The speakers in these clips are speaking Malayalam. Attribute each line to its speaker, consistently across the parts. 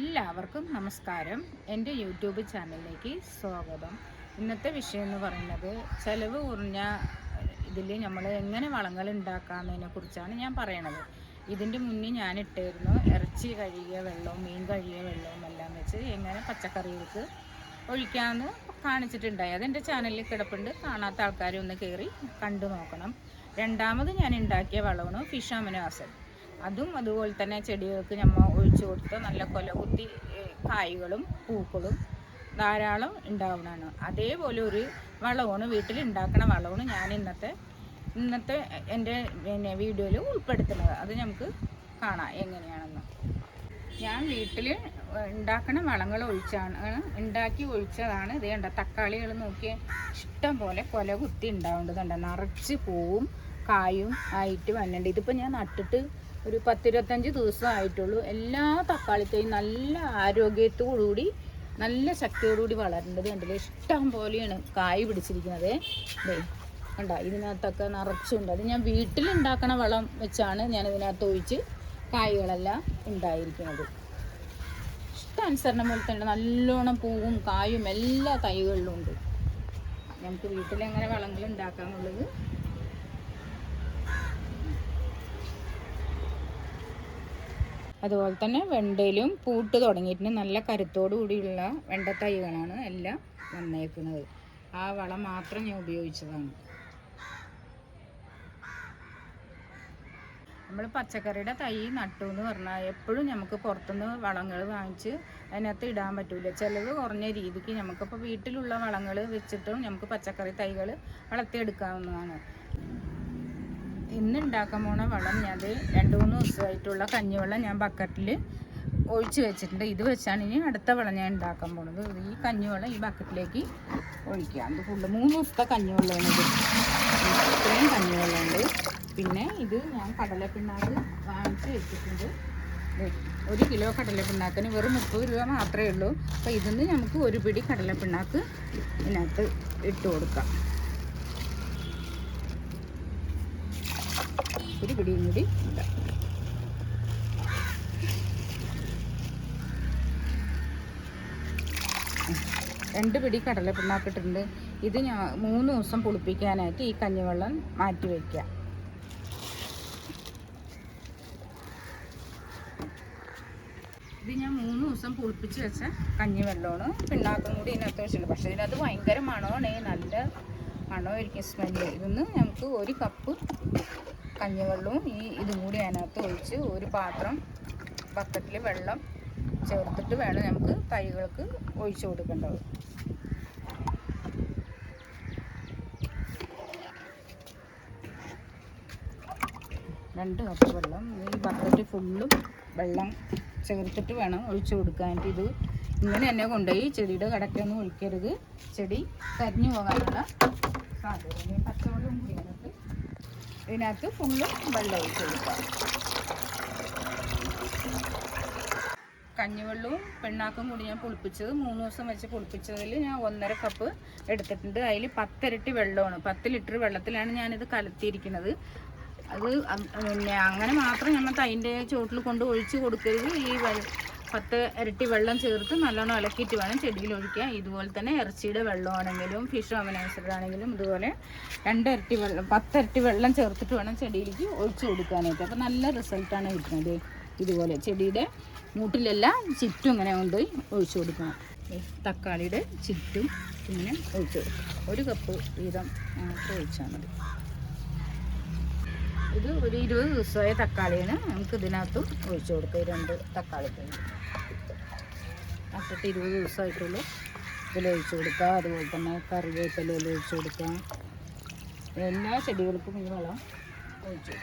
Speaker 1: എല്ലാവർക്കും നമസ്കാരം. എന്റെ യൂട്യൂബ് ചാനലിലേക്ക് സ്വാഗതം. ഇന്നത്തെ വിഷയം എന്ന് പറയുന്നത് ചിലവ് കുറഞ്ഞ ഇതിൽ നമ്മൾ എങ്ങനെ വളങ്ങൾ ഉണ്ടാക്കാമെന്നതിനെ കുറിച്ചാണ് ഞാൻ പറയണത്. ഇതിന്റെ മുന്നേ ഞാൻ ഇട്ടായിരുന്നു ഇറച്ചി കഴുകിയ വെള്ളവും മീൻ കഴുകിയ വെള്ളവും എല്ലാം വെച്ച് എങ്ങനെ പച്ചക്കറികൾക്ക് ഒഴിക്കാമെന്ന് കാണിച്ചിട്ടുണ്ടായി. അതെന്റെ ചാനലിൽ കിടപ്പുണ്ട്. കാണാത്ത ആൾക്കാരും ഒന്ന് കയറി കണ്ടു നോക്കണം. രണ്ടാമത് ഞാൻ ഉണ്ടാക്കിയ വളമാണ് ഫിഷ് അമിനോ ആസിഡ്. അതും അതുപോലെ തന്നെ ചെടികൾക്ക് നമ്മൾ ഒഴിച്ചു കൊടുത്ത് നല്ല കൊല കുത്തി കായ്കളും പൂക്കളും ധാരാളം ഉണ്ടാവുന്നതാണ്. അതേപോലെ ഒരു വളമാണ് വീട്ടിൽ ഉണ്ടാക്കുന്ന വളമാണ് ഞാൻ ഇന്നത്തെ ഇന്നത്തെ എന്റെ പിന്നെ വീഡിയോയിൽ ഉൾപ്പെടുത്തുന്നത്. അത് നമുക്ക് കാണാം എങ്ങനെയാണെന്ന്. ഞാൻ വീട്ടിൽ ഉണ്ടാക്കണ വളങ്ങൾ ഒഴിച്ചാണ് ഉണ്ടാക്കി ഒഴിച്ചതാണ്. ഇത് കണ്ട തക്കാളികൾ നോക്കിയ ഇഷ്ടം പോലെ കൊല കുത്തി ഉണ്ടാവേണ്ടതുണ്ട് നിറച്ച് പൂവും കായും ആയിട്ട് വന്നിട്ടുണ്ട്. ഇതിപ്പോൾ ഞാൻ നട്ടിട്ട് ഒരു പത്തിരുപത്തഞ്ച് ദിവസം ആയിട്ടുള്ളൂ എല്ലാ തക്കാളിത്തെയും നല്ല ആരോഗ്യത്തോടുകൂടി നല്ല ശക്തിയോടുകൂടി വളരേണ്ടത് കണ്ടില്ലേ? ഇഷ്ടം പോലെയാണ് കായ് പിടിച്ചിരിക്കുന്നത്. ദേ കണ്ട? ഇതിനകത്തൊക്കെ നിറച്ചുണ്ട്. അത് ഞാൻ വീട്ടിലുണ്ടാക്കണ വളം വെച്ചാണ് ഞാൻ ഇതിനകത്ത് ഒഴിച്ച് കായ്കളെല്ലാം ഉണ്ടായിരിക്കുന്നത്. ഇഷ്ടാനുസരണം പോലെ തന്നെ നല്ലോണം പൂവും കായും എല്ലാ തൈകളിലും ഉണ്ട്. നമുക്ക് വീട്ടിലെങ്ങനെ വളങ്ങൾ ഉണ്ടാക്കാന്നുള്ളത് അതുപോലെ തന്നെ വെണ്ടയിലും പൂട്ട് തുടങ്ങിയിട്ടുണ്ട്. നല്ല കരുത്തോടു കൂടിയുള്ള വെണ്ട തൈകളാണ് എല്ലാം വന്നേക്കുന്നത്. ആ വളം മാത്രം ഞാൻ ഉപയോഗിച്ചതാണ്. നമ്മൾ പച്ചക്കറിയുടെ തൈ നട്ടു എന്ന് പറഞ്ഞാൽ എപ്പോഴും നമുക്ക് പുറത്തുനിന്ന് വളങ്ങൾ വാങ്ങിച്ച് അതിനകത്ത് ഇടാൻ പറ്റില്ല ചിലവ് കുറഞ്ഞ രീതിക്ക് നമുക്കിപ്പോൾ വീട്ടിലുള്ള വളങ്ങൾ വെച്ചിട്ടും നമുക്ക് പച്ചക്കറി തൈകൾ വളർത്തിയെടുക്കാവുന്നതാണ്. ഇന്ന് ഉണ്ടാക്കാൻ പോണ വെള്ളം ഞാൻ രണ്ട് മൂന്ന് ദിവസമായിട്ടുള്ള കഞ്ഞിവെള്ളം ഞാൻ ബക്കറ്റിൽ ഒഴിച്ച് വെച്ചിട്ടുണ്ട്. ഇത് വെച്ചാണ് ഇനി അടുത്ത വെള്ളം ഞാൻ ഉണ്ടാക്കാൻ പോണത്. ഈ കഞ്ഞിവെള്ളം ഈ ബക്കറ്റിലേക്ക് ഒഴിക്കുക. അത് ഫുള്ള് മൂന്ന് ദിവസത്തെ കഞ്ഞിവെള്ളമാണ് ഇത്. ഇത്രയും കഞ്ഞിവെള്ളമുണ്ട് പിന്നെ ഇത് ഞാൻ കടലപ്പിണ്ണാക്ക് വാങ്ങിച്ച് വെച്ചിട്ടുണ്ട്. ഒരു കിലോ കടലപ്പിണ്ണാക്കിന് വെറും മുപ്പത് രൂപ മാത്രമേ ഉള്ളൂ. അപ്പോൾ ഇതിന്ന് നമുക്ക് ഒരു പിടി കടലപ്പിണ്ണാക്ക് ഇതിനകത്ത് ഇട്ട് കൊടുക്കാം. ഒരു പിടിയും കൂടി ഇടാം. രണ്ട് പിടി കടല പിണ്ണാക്കിട്ടുണ്ട് ഇത് ഞാൻ മൂന്ന് ദിവസം പുളിപ്പിക്കാനായിട്ട് ഈ കഞ്ഞിവെള്ളം മാറ്റി വയ്ക്കുക ഇത് ഞാൻ മൂന്ന് ദിവസം പുളിപ്പിച്ച് വെച്ച കഞ്ഞിവെള്ളമാണ്. പിണ്ണാക്കും കൂടി ഇതിനകത്ത് വെച്ചിട്ടുണ്ട്. പക്ഷേ ഇതിനകത്ത് ഭയങ്കര മണമാണ്. നല്ല മണമായിരിക്കും സ്മെല്ല് ഇതൊന്ന് നമുക്ക് ഒരു കപ്പ് കഞ്ഞിവെള്ളവും ഈ ഇതും കൂടി അതിനകത്ത് ഒഴിച്ച് ഒരു പാത്രം ബക്കറ്റിൽ വെള്ളം ചേർത്തിട്ട് വേണം നമുക്ക് തൈകൾക്ക് ഒഴിച്ചു കൊടുക്കേണ്ടത്. രണ്ട് കപ്പ് വെള്ളം ഈ ബക്കറ്റ് ഫുള്ളും വെള്ളം ചേർത്തിട്ട് വേണം ഒഴിച്ചു കൊടുക്കാനായിട്ട്. ഇത് ഇങ്ങനെ തന്നെ കൊണ്ടുപോയി ചെടിയുടെ കടക്കൊന്നും ഒഴിക്കരുത്. ചെടി കരിഞ്ഞു പോകാനുള്ള സാധ്യത പച്ചവെള്ളം കൂടി അതിനകത്ത് ഇതിനകത്ത് ഫുള്ളും വെള്ളം ഒഴിച്ചു കൊടുക്കാം. കഞ്ഞിവെള്ളവും പെണ്ണാക്കും കൂടി ഞാൻ പുളിപ്പിച്ചത് മൂന്ന് ദിവസം വെച്ച് പുളിപ്പിച്ചതിൽ ഞാൻ ഒന്നര കപ്പ് എടുത്തിട്ടുണ്ട്. അതിൽ പത്തിരട്ടി വെള്ളമാണ്. പത്ത് ലിറ്റർ വെള്ളത്തിലാണ് ഞാനിത് കലത്തിയിരിക്കുന്നത്. അത് പിന്നെ അങ്ങനെ മാത്രം നമ്മൾ തൈന്റെ ചുവട്ടിൽ കൊണ്ട് ഒഴിച്ച് കൊടുക്കരുത്. ഈ പത്ത് ഇരട്ടി വെള്ളം ചേർത്ത് നല്ലോണം ഇളക്കിയിട്ട് വേണം ചെടിയിൽ ഒഴിക്കുക ഇതുപോലെ തന്നെ ഇറച്ചിയുടെ വെള്ളമാണെങ്കിലും ഫിഷ് അമിനൈസഡ് ആണെങ്കിലും ഇതുപോലെ രണ്ട് ഇരട്ടി വെള്ളം പത്ത് ഇരട്ടി വെള്ളം ചേർത്തിട്ട് വേണം ചെടിയിലേക്ക് ഒഴിച്ചു കൊടുക്കാനായിട്ട്. അപ്പോൾ നല്ല റിസൾട്ടാണ് കിട്ടുന്നത് ഇതുപോലെ. ചെടിയുടെ മൂട്ടിലെല്ലാം ചുറ്റും ഇങ്ങനെ കൊണ്ടുപോയി ഒഴിച്ചു കൊടുക്കണം. തക്കാളിയുടെ ചുറ്റും ഇങ്ങനെ ഒഴിച്ചു കൊടുക്കുക ഒരു കപ്പ് വീതം ഒഴിച്ചാൽ മതി. ഇത് ഒരു ഇരുപത് ദിവസമായ തക്കാളിയാണ്. നമുക്ക് ഇതിനകത്തും ഒഴിച്ചു കൊടുക്കുക രണ്ട് തക്കാളി നട്ടിട്ട് ഇരുപത് ദിവസമായിട്ടുള്ളൂ. ഇതിൽ ഒഴിച്ചു കൊടുക്കുക അതുപോലെ തന്നെ കറിവേപ്പിലയിൽ ഒഴിച്ചു കൊടുക്കാം. എല്ലാ ചെടികൾക്കും ഈ വളം ഒഴിച്ചു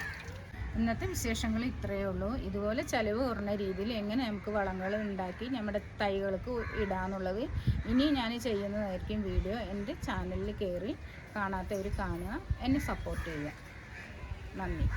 Speaker 1: ഇന്നത്തെ വിശേഷങ്ങൾ ഇത്രയേ ഉള്ളൂ. ഇതുപോലെ ചിലവ് കുറഞ്ഞ രീതിയിൽ എങ്ങനെ നമുക്ക് വളങ്ങൾ ഉണ്ടാക്കി നമ്മുടെ തൈകൾക്ക് ഇടാന്നുള്ളത് ഇനി ഞാൻ ചെയ്യുന്നതായിരിക്കും വീഡിയോ. എന്റെ ചാനലിൽ കയറി കാണാത്തവർ കാണുക. എന്നെ സപ്പോർട്ട് ചെയ്യുക. 那你